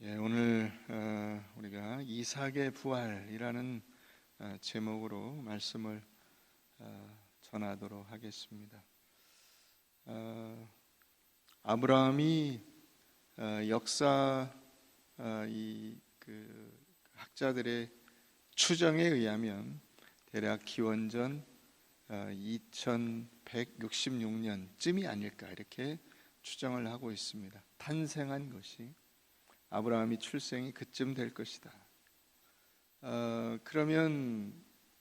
예, 오늘 어, 우리가 이삭의 부활이라는 어, 제목으로 말씀을 어, 전하도록 하겠습니다. 어, 아브라함이 어, 역사 어, 이그 학자들의 추정에 의하면 대략 기원전 어, 2166년쯤이 아닐까 이렇게 추정을 하고 있습니다. 탄생한 것이 아브라함이 출생이 그쯤 될 것이다. 어, 그러면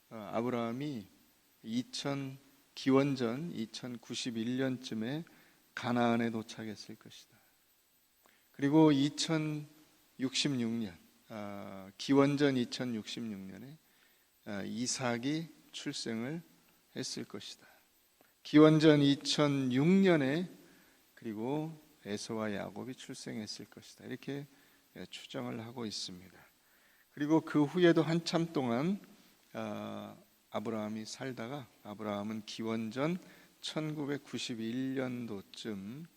어, 아브라함이 2000 기원전 2091년쯤에 가나안에 도착했을 것이다. 그리고 2066년 어, 기원전 2066년에 어, 이삭이 출생을 했을 것이다. 기원전 2006년에 그리고 에서와 야곱이 출생했을 것이다. 이렇게 예, 추정을 하고 있습니다. 그리고 그 후에도 한참 동안 어, 아브라함이 살다가 아브라함은 기원전 1991년도쯤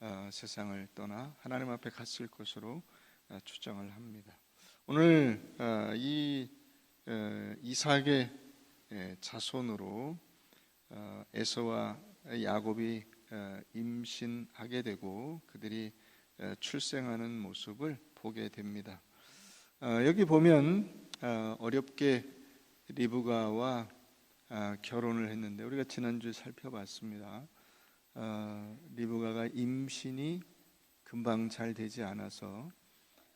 어, 세상을 떠나 하나님 앞에 갔을 것으로 어, 추정을 합니다. 오늘 어, 이 어, 이삭의 예, 자손으로 어, 에서와 야곱이 어, 임신하게 되고 그들이 어, 출생하는 모습을 보게 됩니다. 어, 여기 보면 어, 어렵게 리브가와 아, 결혼을 했는데 우리가 지난주에 살펴봤습니다. 어, 리브가가 임신이 금방 잘 되지 않아서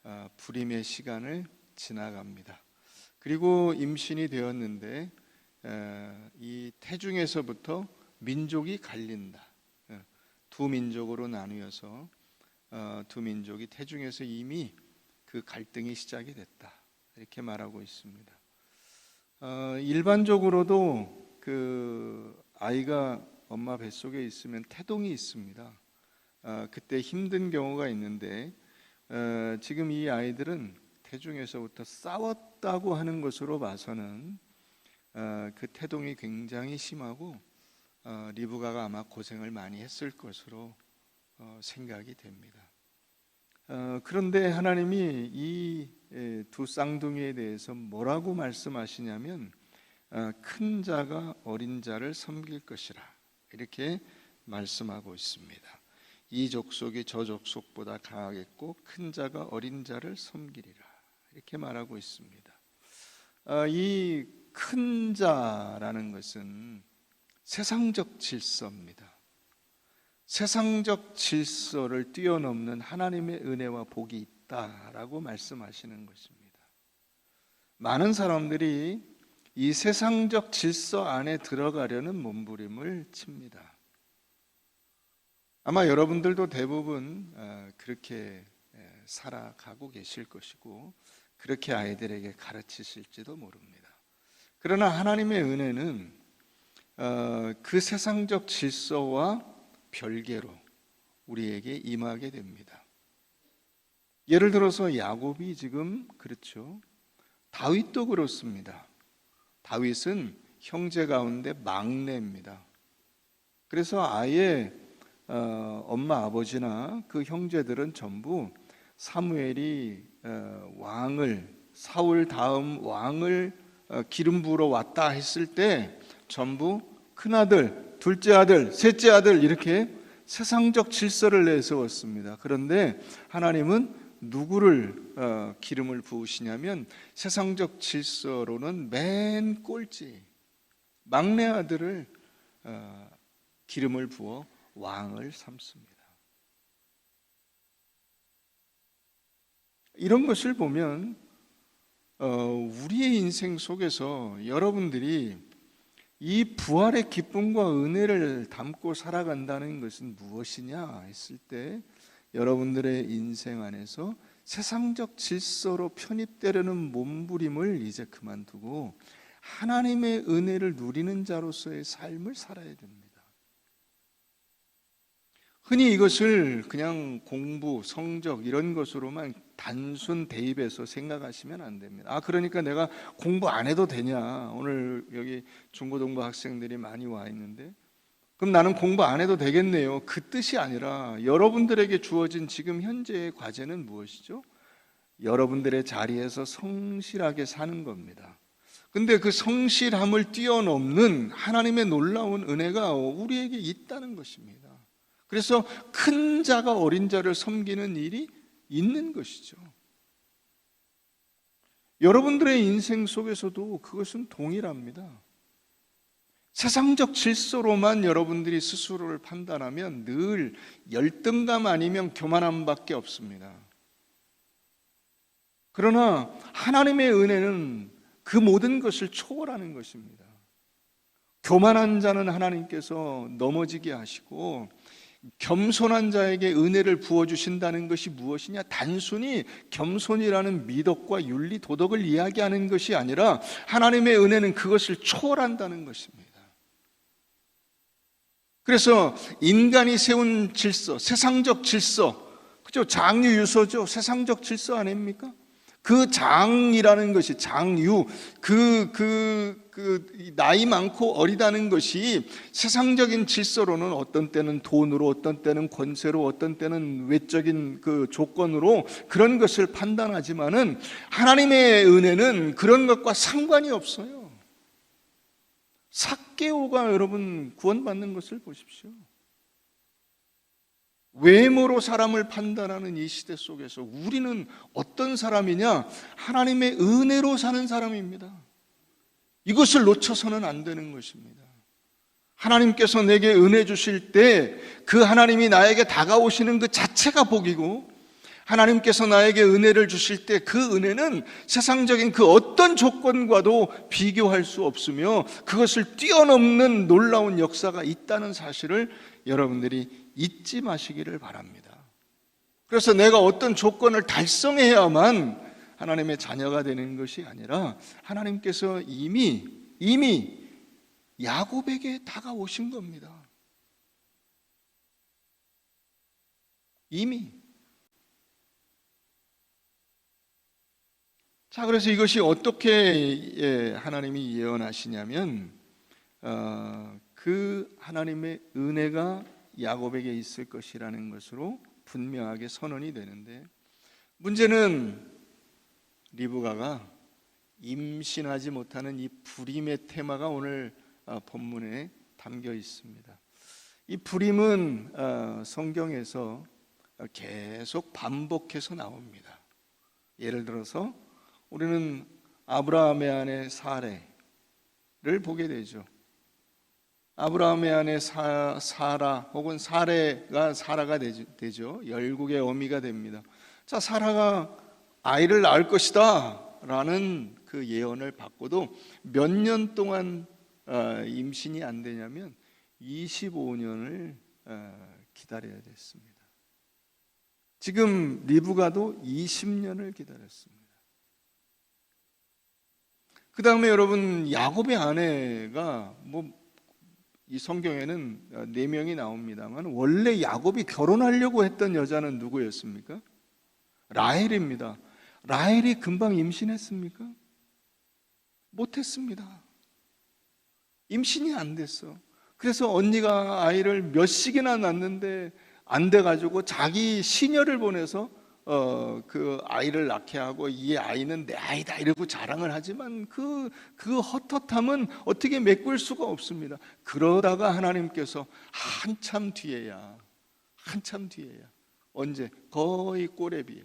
어, 불임의 시간을 지나갑니다. 그리고 임신이 되었는데 에, 이 태중에서부터 민족이 갈린다. 예, 두 민족으로 나누어서 어, 두 민족이 태중에서 이미 그 갈등이 시작이 됐다. 이렇게 말하고 있습니다. 어, 일반적으로도 그 아이가 엄마 뱃속에 있으면 태동이 있습니다. 어, 그때 힘든 경우가 있는데 어, 지금 이 아이들은 태중에서부터 싸웠다고 하는 것으로 봐서는 어, 그 태동이 굉장히 심하고 어, 리브가가 아마 고생을 많이 했을 것으로 어, 생각이 됩니다. 어, 그런데 하나님이 이 두 쌍둥이에 대해서 뭐라고 말씀하시냐면 어, 큰 자가 어린 자를 섬길 것이라 이렇게 말씀하고 있습니다. 이 족속이 저 족속보다 강하겠고 큰 자가 어린 자를 섬기리라 이렇게 말하고 있습니다. 어, 이큰 자라는 것은 세상적 질서입니다. 세상적 질서를 뛰어넘는 하나님의 은혜와 복이 있다라고 말씀하시는 것입니다. 많은 사람들이 이 세상적 질서 안에 들어가려는 몸부림을 칩니다. 아마 여러분들도 대부분 어, 그렇게 살아가고 계실 것이고 그렇게 아이들에게 가르치실지도 모릅니다. 그러나 하나님의 은혜는 어, 그 세상적 질서와 별개로 우리에게 임하게 됩니다. 예를 들어서 야곱이 지금 그렇죠. 다윗도 그렇습니다. 다윗은 형제 가운데 막내입니다. 그래서 아예 어, 엄마 아버지나 그 형제들은 전부 사무엘이 어, 왕을 사울 다음 왕을 어, 기름 부으러 왔다 했을 때 전부 큰 아들, 둘째 아들, 셋째 아들 이렇게 세상적 질서를 내세웠습니다. 그런데 하나님은 누구를 어, 기름을 부으시냐면 세상적 질서로는 맨 꼴찌 막내 아들을 어, 기름을 부어 왕을 삼습니다. 이런 것을 보면 어, 우리의 인생 속에서 여러분들이 이 부활의 기쁨과 은혜를 담고 살아간다는 것은 무엇이냐 했을 때 여러분들의 인생 안에서 세상적 질서로 편입되려는 몸부림을 이제 그만두고 하나님의 은혜를 누리는 자로서의 삶을 살아야 됩니다. 흔히 이것을 그냥 공부, 성적 이런 것으로만 단순 대입해서 생각하시면 안 됩니다. 아, 그러니까 내가 공부 안 해도 되냐? 오늘 여기 중고등부 학생들이 많이 와 있는데 그럼 나는 공부 안 해도 되겠네요. 그 뜻이 아니라 여러분들에게 주어진 지금 현재의 과제는 무엇이죠? 여러분들의 자리에서 성실하게 사는 겁니다. 근데 그 성실함을 뛰어넘는 하나님의 놀라운 은혜가 우리에게 있다는 것입니다. 그래서 큰 자가 어린 자를 섬기는 일이 있는 것이죠. 여러분들의 인생 속에서도 그것은 동일합니다. 세상적 질서로만 여러분들이 스스로를 판단하면 늘 열등감 아니면 교만함밖에 없습니다. 그러나 하나님의 은혜는 그 모든 것을 초월하는 것입니다. 교만한 자는 하나님께서 넘어지게 하시고 겸손한 자에게 은혜를 부어 주신다는 것이 무엇이냐? 단순히 겸손이라는 미덕과 윤리 도덕을 이야기하는 것이 아니라 하나님의 은혜는 그것을 초월한다는 것입니다. 그래서 인간이 세운 질서, 세상적 질서, 그죠? 장유 유서죠. 세상적 질서 아닙니까? 그 장이라는 것이 장유, 그, 그, 그, 나이 많고 어리다는 것이 세상적인 질서로는 어떤 때는 돈으로, 어떤 때는 권세로, 어떤 때는 외적인 그 조건으로 그런 것을 판단하지만은 하나님의 은혜는 그런 것과 상관이 없어요. 삭개오가 여러분 구원받는 것을 보십시오. 외모로 사람을 판단하는 이 시대 속에서 우리는 어떤 사람이냐? 하나님의 은혜로 사는 사람입니다. 이것을 놓쳐서는 안 되는 것입니다. 하나님께서 내게 은혜 주실 때 그 하나님이 나에게 다가오시는 그 자체가 복이고 하나님께서 나에게 은혜를 주실 때 그 은혜는 세상적인 그 어떤 조건과도 비교할 수 없으며 그것을 뛰어넘는 놀라운 역사가 있다는 사실을 여러분들이 잊지 마시기를 바랍니다. 그래서 내가 어떤 조건을 달성해야만 하나님의 자녀가 되는 것이 아니라 하나님께서 이미 이미 야곱에게 다가오신 겁니다. 이미 자 그래서 이것이 어떻게 예, 하나님이 예언하시냐면 어, 그 하나님의 은혜가 야곱에게 있을 것이라는 것으로 분명하게 선언이 되는데 문제는 리브가가 임신하지 못하는 이 불임의 테마가 오늘 어, 본문에 담겨 있습니다. 이 불임은 어, 성경에서 계속 반복해서 나옵니다. 예를 들어서 우리는 아브라함의 아내 사레를 보게 되죠. 아브라함의 아내 사, 사라 혹은 사레가 사라가 되죠. 열국의 어미가 됩니다. 자, 사라가 아이를 낳을 것이다 라는 그 예언을 받고도 몇 년 동안 어, 임신이 안 되냐면 25년을 어, 기다려야 됐습니다. 지금 리브가도 20년을 기다렸습니다. 그 다음에 여러분 야곱의 아내가 뭐 이 성경에는 네 명이 나옵니다만 원래 야곱이 결혼하려고 했던 여자는 누구였습니까? 라헬입니다. 라헬이 금방 임신했습니까? 못했습니다. 임신이 안 됐어. 그래서 언니가 아이를 몇씩이나 낳는데 안 돼가지고 자기 시녀를 보내서 어, 그 아이를 낳게 하고 이 아이는 내 아이다 이러고 자랑을 하지만 그, 그 헛헛함은 어떻게 메꿀 수가 없습니다. 그러다가 하나님께서 한참 뒤에야, 한참 뒤에야. 언제? 거의 꼬레비.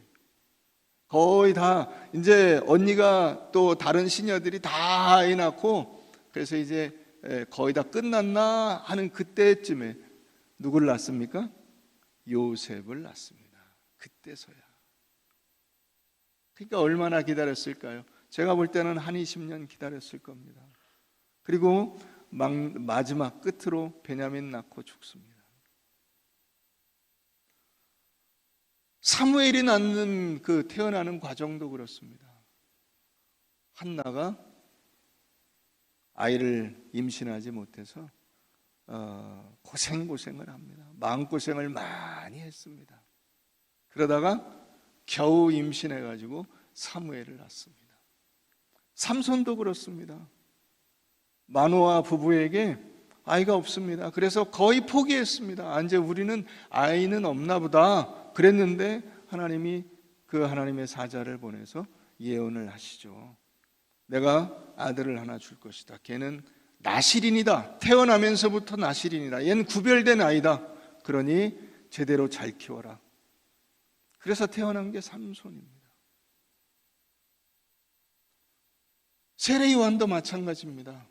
거의 다, 이제 언니가 또 다른 시녀들이 다 아이 낳고 그래서 이제 거의 다 끝났나 하는 그때쯤에 누굴 낳습니까? 요셉을 낳습니다. 그때서야. 그러니까 얼마나 기다렸을까요? 제가 볼 때는 한 20년 기다렸을 겁니다. 그리고 막, 마지막 끝으로 베냐민 낳고 죽습니다. 사무엘이 낳는 그 태어나는 과정도 그렇습니다. 한나가 아이를 임신하지 못해서 어, 고생 고생을 합니다. 마음 고생을 많이 했습니다. 그러다가 겨우 임신해 가지고 사무엘을 낳습니다. 삼손도 그렇습니다. 마노아 부부에게 아이가 없습니다. 그래서 거의 포기했습니다. 아, 이제 우리는 아이는 없나 보다 그랬는데 하나님이 그 하나님의 사자를 보내서 예언을 하시죠. 내가 아들을 하나 줄 것이다. 걔는 나실인이다. 태어나면서부터 나실인이다. 얘는 구별된 아이다. 그러니 제대로 잘 키워라. 그래서 태어난 게 삼손입니다. 세례 요한도 마찬가지입니다.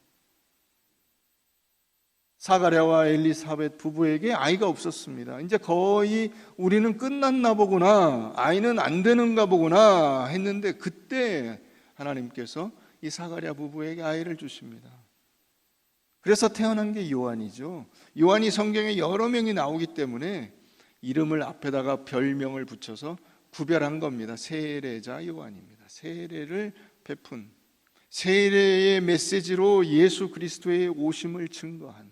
사가랴와 엘리사벳 부부에게 아이가 없었습니다. 이제 거의 우리는 끝났나 보구나, 아이는 안 되는가 보구나 했는데 그때 하나님께서 이 사가랴 부부에게 아이를 주십니다. 그래서 태어난 게 요한이죠. 요한이 성경에 여러 명이 나오기 때문에 이름을 앞에다가 별명을 붙여서 구별한 겁니다. 세례자 요한입니다. 세례를 베푼 세례의 메시지로 예수 그리스도의 오심을 증거한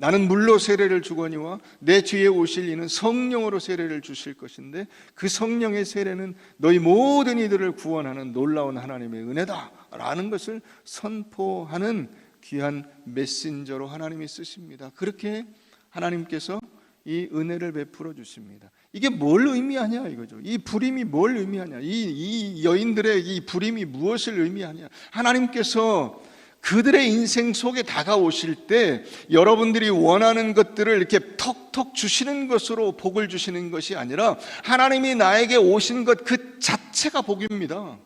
나는 물로 세례를 주거니와 내 뒤에 오실 이는 성령으로 세례를 주실 것인데 그 성령의 세례는 너희 모든 이들을 구원하는 놀라운 하나님의 은혜다라는 것을 선포하는 귀한 메신저로 하나님이 쓰십니다. 그렇게 하나님께서 이 은혜를 베풀어 주십니다. 이게 뭘 의미하냐 이거죠. 이 불임이 뭘 의미하냐? 이, 이 여인들의 이 불임이 무엇을 의미하냐? 하나님께서 그들의 인생 속에 다가오실 때 여러분들이 원하는 것들을 이렇게 턱턱 주시는 것으로 복을 주시는 것이 아니라 하나님이 나에게 오신 것 그 자체가 복입니다.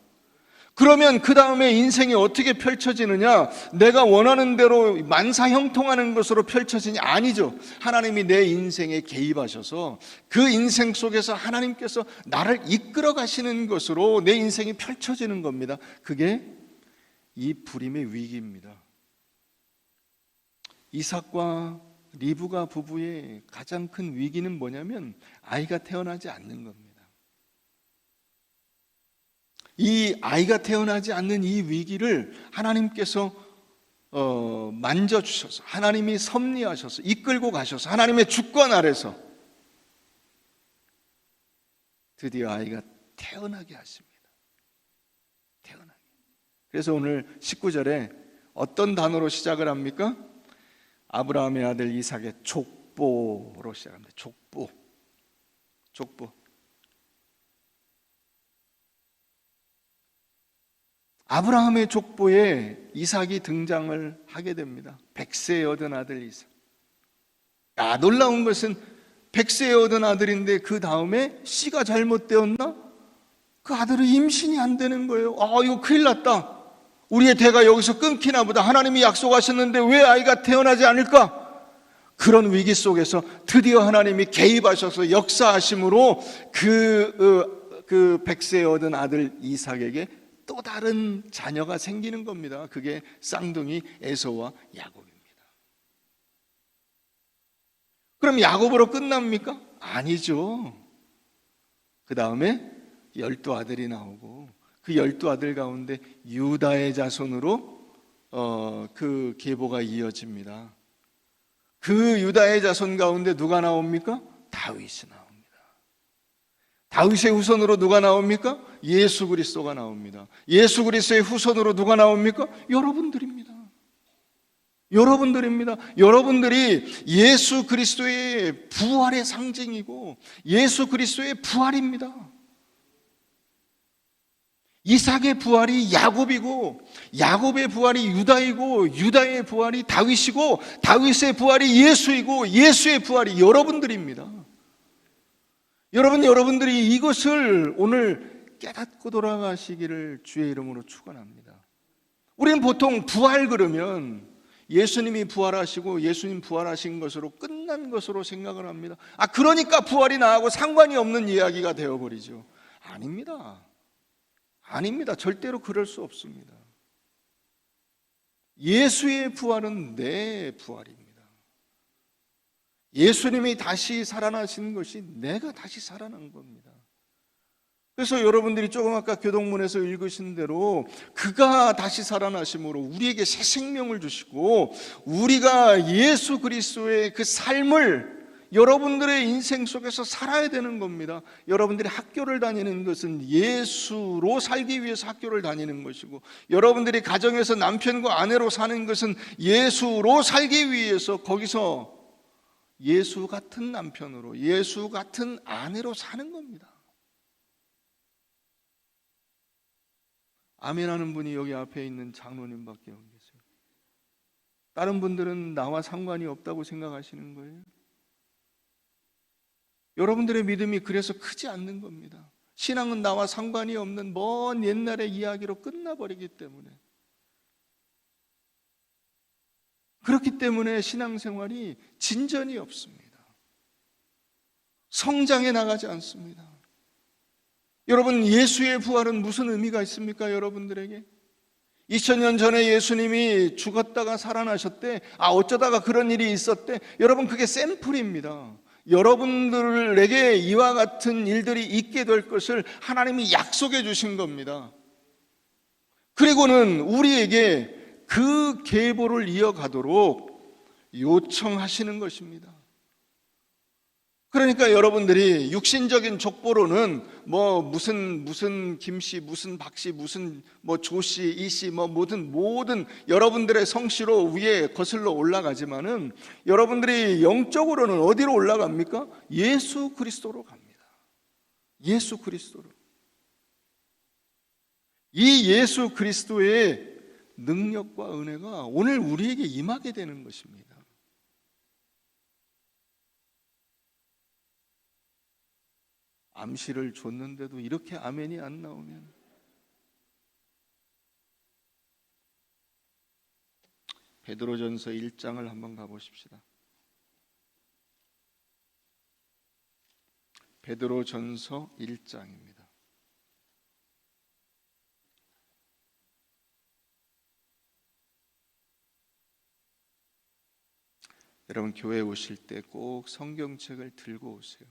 그러면 그 다음에 인생이 어떻게 펼쳐지느냐? 내가 원하는 대로 만사 형통하는 것으로 펼쳐지냐? 아니죠. 하나님이 내 인생에 개입하셔서 그 인생 속에서 하나님께서 나를 이끌어 가시는 것으로 내 인생이 펼쳐지는 겁니다. 그게 이 불임의 위기입니다. 이삭과 리브가 부부의 가장 큰 위기는 뭐냐면 아이가 태어나지 않는 겁니다. 이 아이가 태어나지 않는 이 위기를 하나님께서 어, 만져 주셔서 하나님이 섭리하셔서 이끌고 가셔서 하나님의 주권 아래서 드디어 아이가 태어나게 하십니다. 태어나게. 그래서 오늘 19절에 어떤 단어로 시작을 합니까? 아브라함의 아들 이삭의 족보로 시작합니다. 족보. 족보. 아브라함의 족보에 이삭이 등장을 하게 됩니다. 백세에 얻은 아들 이삭. 야, 놀라운 것은 백세에 얻은 아들인데 그 다음에 씨가 잘못되었나? 그 아들은 임신이 안 되는 거예요. 아, 이거 큰일 났다. 우리의 대가 여기서 끊기나 보다. 하나님이 약속하셨는데 왜 아이가 태어나지 않을까? 그런 위기 속에서 드디어 하나님이 개입하셔서 역사하심으로 그, 어, 그 백세에 얻은 아들 이삭에게 또 다른 자녀가 생기는 겁니다. 그게 쌍둥이 에서와 야곱입니다. 그럼 야곱으로 끝납니까? 아니죠. 그 다음에 열두 아들이 나오고 그 열두 아들 가운데 유다의 자손으로 어, 그 계보가 이어집니다. 그 유다의 자손 가운데 누가 나옵니까? 다윗이 나옵니 다. 다윗의 후손으로 누가 나옵니까? 예수 그리스도가 나옵니다. 예수 그리스도의 후손으로 누가 나옵니까? 여러분들입니다. 여러분들입니다. 여러분들이 예수 그리스도의 부활의 상징이고 예수 그리스도의 부활입니다. 이삭의 부활이 야곱이고 야곱의 부활이 유다이고 유다의 부활이 다윗이고 다윗의 부활이 예수이고 예수의 부활이 여러분들입니다. 여러분 여러분들이 이것을 오늘 깨닫고 돌아가시기를 주의 이름으로 축원합니다. 우리는 보통 부활 그러면 예수님이 부활하시고 예수님 부활하신 것으로 끝난 것으로 생각을 합니다. 아 그러니까 부활이 나하고 상관이 없는 이야기가 되어 버리죠. 아닙니다. 아닙니다. 절대로 그럴 수 없습니다. 예수의 부활은 내 부활입니다. 예수님이 다시 살아나신 것이 내가 다시 살아난 겁니다. 그래서 여러분들이 조금 아까 교동문에서 읽으신 대로 그가 다시 살아나심으로 우리에게 새 생명을 주시고 우리가 예수 그리스도의 그 삶을 여러분들의 인생 속에서 살아야 되는 겁니다. 여러분들이 학교를 다니는 것은 예수로 살기 위해서 학교를 다니는 것이고, 여러분들이 가정에서 남편과 아내로 사는 것은 예수로 살기 위해서 거기서 예수 같은 남편으로 예수 같은 아내로 사는 겁니다. 아멘 하는 분이 여기 앞에 있는 장로님밖에 안 계세요. 다른 분들은 나와 상관이 없다고 생각하시는 거예요. 여러분들의 믿음이 그래서 크지 않는 겁니다. 신앙은 나와 상관이 없는 먼 옛날의 이야기로 끝나버리기 때문에 그렇기 때문에 신앙생활이 진전이 없습니다. 성장해 나가지 않습니다. 여러분, 예수의 부활은 무슨 의미가 있습니까? 여러분들에게? 2000년 전에 예수님이 죽었다가 살아나셨대. 아, 어쩌다가 그런 일이 있었대. 여러분, 그게 샘플입니다. 여러분들에게 이와 같은 일들이 있게 될 것을 하나님이 약속해 주신 겁니다. 그리고는 우리에게 그 계보를 이어가도록 요청하시는 것입니다. 그러니까 여러분들이 육신적인 족보로는 뭐 무슨 무슨 김씨 무슨 박씨 무슨 뭐 조씨 이씨 뭐 모든 모든 여러분들의 성씨로 위에 거슬러 올라가지만은 여러분들이 영적으로는 어디로 올라갑니까? 예수 그리스도로 갑니다. 예수 그리스도로. 이 예수 그리스도의 능력과 은혜가 오늘 우리에게 임하게 되는 것입니다. 암시를 줬는데도 이렇게 아멘이 안 나오면 베드로전서 1장을 한번 가보십시다. 베드로전서 1장입니다. 여러분 교회 오실 때 꼭 성경책을 들고 오세요.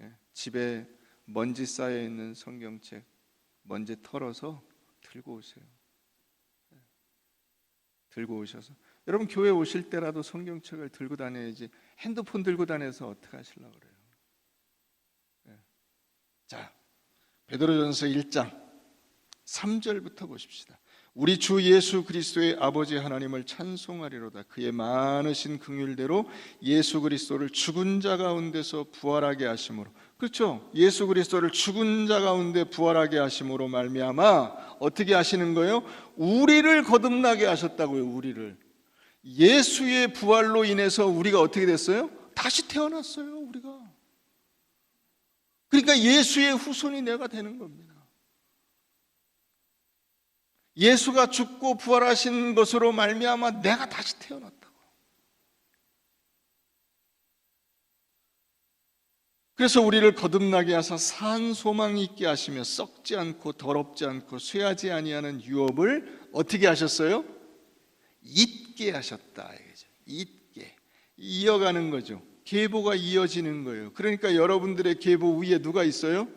예, 집에 먼지 쌓여 있는 성경책 먼지 털어서 들고 오세요. 예, 들고 오셔서 여러분 교회 오실 때라도 성경책을 들고 다녀야지 핸드폰 들고 다녀서 어떻게 하실라 그래요? 예. 자 베드로전서 1장 3절부터 보십시다. 우리 주 예수 그리스도의 아버지 하나님을 찬송하리로다. 그의 많으신 긍휼대로 예수 그리스도를 죽은 자 가운데서 부활하게 하심으로. 그렇죠? 예수 그리스도를 죽은 자 가운데 부활하게 하심으로 말미암아 어떻게 하시는 거예요? 우리를 거듭나게 하셨다고요. 우리를. 예수의 부활로 인해서 우리가 어떻게 됐어요? 다시 태어났어요. 우리가. 그러니까 예수의 후손이 내가 되는 겁니다. 예수가 죽고 부활하신 것으로 말미암아 내가 다시 태어났다고. 그래서 우리를 거듭나게 하사 산 소망이 있게 하시며 썩지 않고 더럽지 않고 쇠하지 아니하는 유업을 어떻게 하셨어요? 잊게 하셨다. 잊게 이어가는 거죠. 계보가 이어지는 거예요. 그러니까 여러분들의 계보 위에 누가 있어요?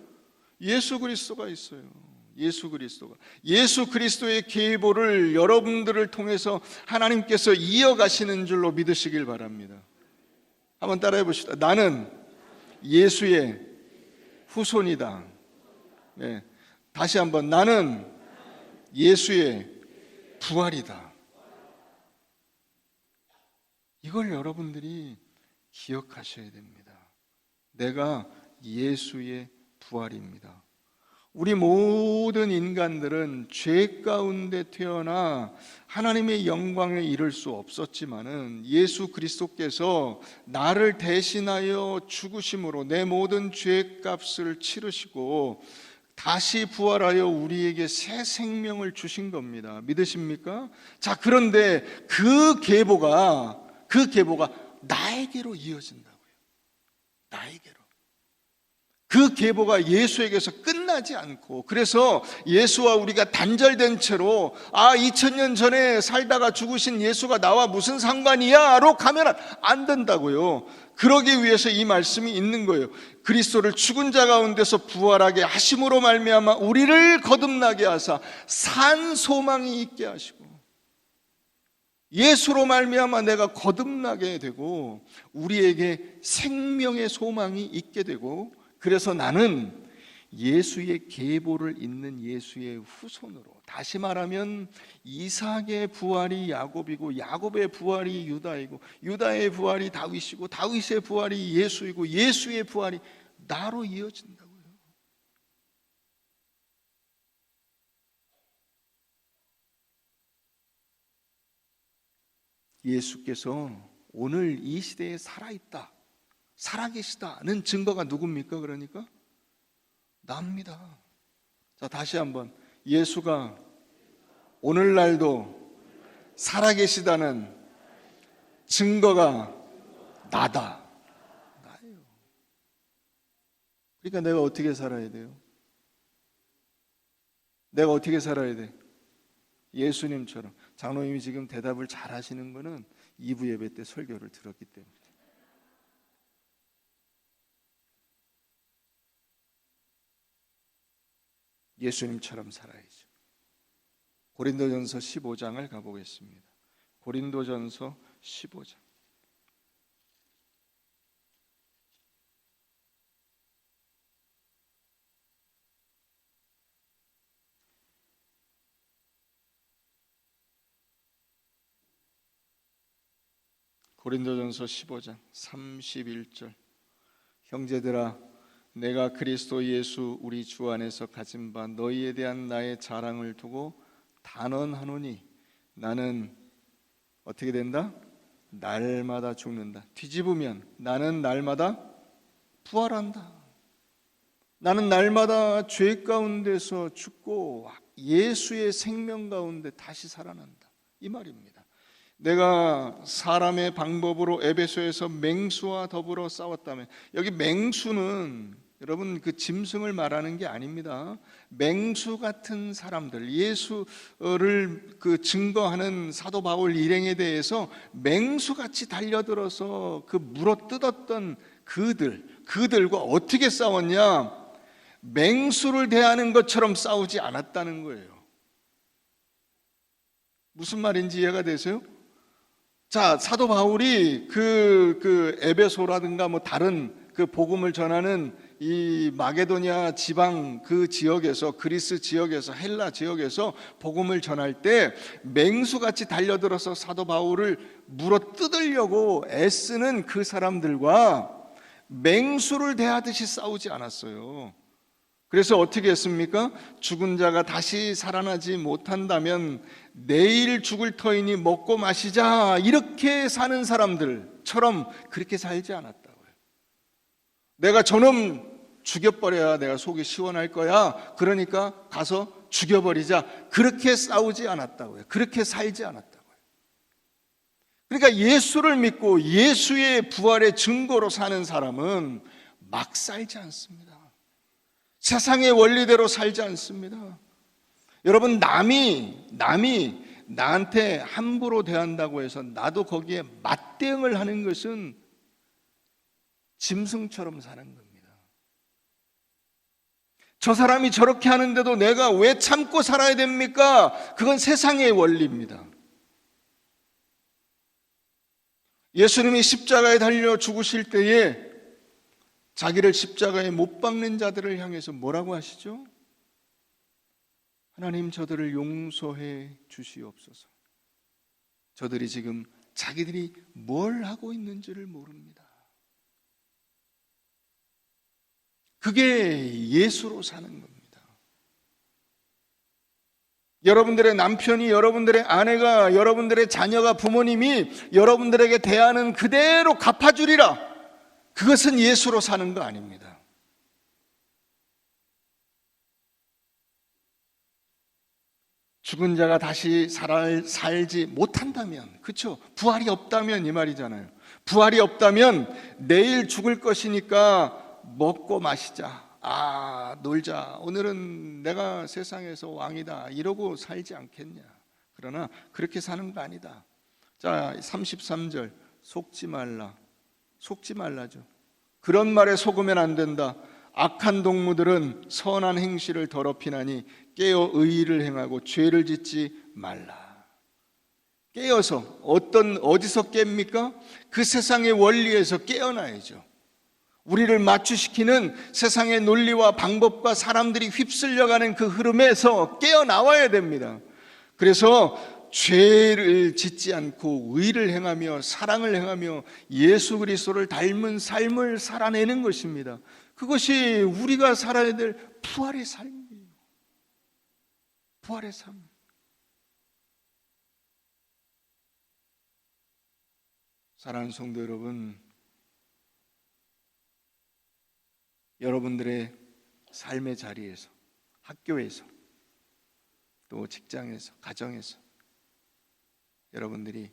예수 그리스도가 있어요. 예수 그리스도가 예수 그리스도의 계보를 여러분들을 통해서 하나님께서 이어가시는 줄로 믿으시길 바랍니다. 한번 따라해 봅시다. 나는 예수의 후손이다. 네. 다시 한번 나는 예수의 부활이다. 이걸 여러분들이 기억하셔야 됩니다. 내가 예수의 부활입니다. 우리 모든 인간들은 죄 가운데 태어나 하나님의 영광에 이를 수 없었지만은 예수 그리스도께서 나를 대신하여 죽으심으로 내 모든 죄 값을 치르시고 다시 부활하여 우리에게 새 생명을 주신 겁니다. 믿으십니까? 자, 그런데 그 계보가 그 계보가 나에게로 이어진다고요. 나에게로. 그 계보가 예수에게서 끝나지 않고 그래서 예수와 우리가 단절된 채로 아 2000년 전에 살다가 죽으신 예수가 나와 무슨 상관이야로 가면 안 된다고요. 그러기 위해서 이 말씀이 있는 거예요. 그리스도를 죽은 자 가운데서 부활하게 하심으로 말미암아 우리를 거듭나게 하사 산 소망이 있게 하시고 예수로 말미암아 내가 거듭나게 되고 우리에게 생명의 소망이 있게 되고 그래서 나는 예수의 계보를 잇는 예수의 후손으로 다시 말하면 이삭의 부활이 야곱이고 야곱의 부활이 유다이고 유다의 부활이 다윗이고 다윗의 부활이 예수이고 예수의 부활이 나로 이어진다고요. 예수께서 오늘 이 시대에 살아있다. 살아계시다는 증거가 누굽니까? 그러니까 납니다. 자, 다시 한번 예수가 오늘날도 살아계시다는 증거가 나다. 나예요. 그러니까 내가 어떻게 살아야 돼요? 내가 어떻게 살아야 돼? 예수님처럼 장로님이 지금 대답을 잘 하시는 거는 2부 예배 때 설교를 들었기 때문에 예수님처럼 살아야죠. 고린도전서 15장을 가보겠습니다. 고린도전서 15장. 고린도전서 15장 31절 형제들아 내가 그리스도 예수 우리 주 안에서 가진 바 너희에 대한 나의 자랑을 두고 단언하노니 나는 어떻게 된다? 날마다 죽는다. 뒤집으면 나는 날마다 부활한다. 나는 날마다 죄 가운데서 죽고 예수의 생명 가운데 다시 살아난다. 이 말입니다. 내가 사람의 방법으로 에베소에서 맹수와 더불어 싸웠다면 여기 맹수는 여러분 그 짐승을 말하는 게 아닙니다. 맹수 같은 사람들 예수를 그 증거하는 사도 바울 일행에 대해서 맹수 같이 달려들어서 그 물어 뜯었던 그들 그들과 어떻게 싸웠냐? 맹수를 대하는 것처럼 싸우지 않았다는 거예요. 무슨 말인지 이해가 되세요? 자, 사도 바울이 그, 그 에베소라든가 뭐 다른 그 복음을 전하는 이 마게도니아 지방 그 지역에서 그리스 지역에서 헬라 지역에서 복음을 전할 때 맹수같이 달려들어서 사도 바울을 물어 뜯으려고 애쓰는 그 사람들과 맹수를 대하듯이 싸우지 않았어요. 그래서 어떻게 했습니까? 죽은 자가 다시 살아나지 못한다면 내일 죽을 터이니 먹고 마시자 이렇게 사는 사람들처럼 그렇게 살지 않았다고요. 내가 저놈 죽여버려야 내가 속이 시원할 거야. 그러니까 가서 죽여버리자. 그렇게 싸우지 않았다고요. 그렇게 살지 않았다고요. 그러니까 예수를 믿고 예수의 부활의 증거로 사는 사람은 막 살지 않습니다. 세상의 원리대로 살지 않습니다. 여러분 남이 남이 나한테 함부로 대한다고 해서 나도 거기에 맞대응을 하는 것은 짐승처럼 사는 겁니다. 저 사람이 저렇게 하는데도 내가 왜 참고 살아야 됩니까? 그건 세상의 원리입니다. 예수님이 십자가에 달려 죽으실 때에 자기를 십자가에 못 박는 자들을 향해서 뭐라고 하시죠? 하나님 저들을 용서해 주시옵소서. 저들이 지금 자기들이 뭘 하고 있는지를 모릅니다. 그게 예수로 사는 겁니다. 여러분들의 남편이, 여러분들의 아내가, 여러분들의 자녀가, 부모님이 여러분들에게 대하는 그대로 갚아주리라. 그것은 예수로 사는 거 아닙니다. 죽은 자가 다시 살, 살지 못한다면, 그쵸? 부활이 없다면 이 말이잖아요. 부활이 없다면 내일 죽을 것이니까 먹고 마시자. 아, 놀자. 오늘은 내가 세상에서 왕이다. 이러고 살지 않겠냐. 그러나 그렇게 사는 거 아니다. 자, 33절. 속지 말라. 속지 말라죠. 그런 말에 속으면 안 된다. 악한 동무들은 선한 행실을 더럽히나니 깨어 의의를 행하고 죄를 짓지 말라. 깨어서 어떤 어디서 깹니까? 그 세상의 원리에서 깨어나야죠. 우리를 맞추시키는 세상의 논리와 방법과 사람들이 휩쓸려가는 그 흐름에서 깨어나와야 됩니다. 그래서 죄를 짓지 않고 의를 행하며 사랑을 행하며 예수 그리스도를 닮은 삶을 살아내는 것입니다. 그것이 우리가 살아야 될 부활의 삶이에요. 부활의 삶. 사랑하는 성도 여러분, 여러분들의 삶의 자리에서, 학교에서, 또 직장에서, 가정에서 여러분들이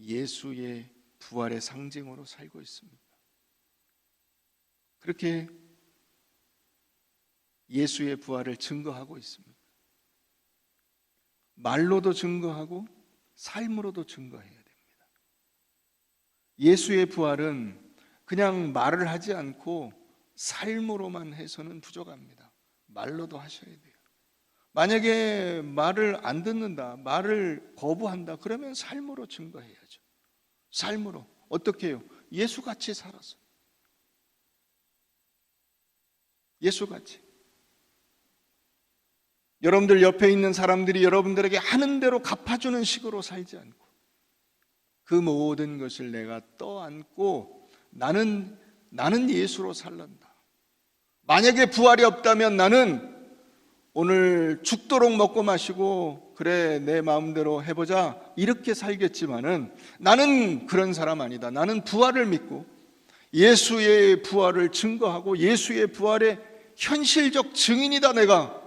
예수의 부활의 상징으로 살고 있습니다. 그렇게 예수의 부활을 증거하고 있습니다. 말로도 증거하고 삶으로도 증거해야 됩니다. 예수의 부활은 그냥 말을 하지 않고 삶으로만 해서는 부족합니다. 말로도 하셔야 돼요. 만약에 말을 안 듣는다, 말을 거부한다, 그러면 삶으로 증거해야죠. 삶으로. 어떻게 해요? 예수같이 살아서. 예수같이. 여러분들 옆에 있는 사람들이 여러분들에게 하는 대로 갚아주는 식으로 살지 않고 그 모든 것을 내가 떠안고 나는 나는 예수로 살란다. 만약에 부활이 없다면 나는 오늘 죽도록 먹고 마시고 그래 내 마음대로 해보자 이렇게 살겠지만은 나는 그런 사람 아니다. 나는 부활을 믿고 예수의 부활을 증거하고 예수의 부활의 현실적 증인이다 내가.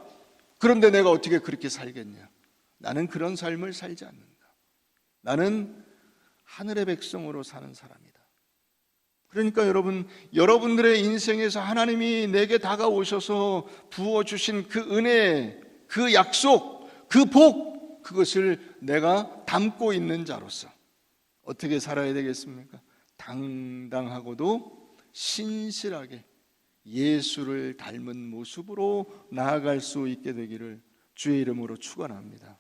그런데 내가 어떻게 그렇게 살겠냐? 나는 그런 삶을 살지 않는다. 나는 하늘의 백성으로 사는 사람이다. 그러니까 여러분, 여러분들의 인생에서 하나님이 내게 다가오셔서 부어주신 그 은혜, 그 약속, 그 복, 그것을 내가 담고 있는 자로서 어떻게 살아야 되겠습니까? 당당하고도 신실하게 예수를 닮은 모습으로 나아갈 수 있게 되기를 주의 이름으로 축원합니다.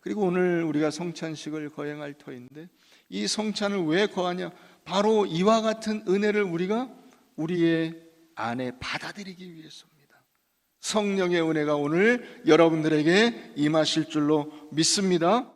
그리고 오늘 우리가 성찬식을 거행할 터인데 이 성찬을 왜 거하냐? 바로 이와 같은 은혜를 우리가 우리의 안에 받아들이기 위해서입니다. 성령의 은혜가 오늘 여러분들에게 임하실 줄로 믿습니다.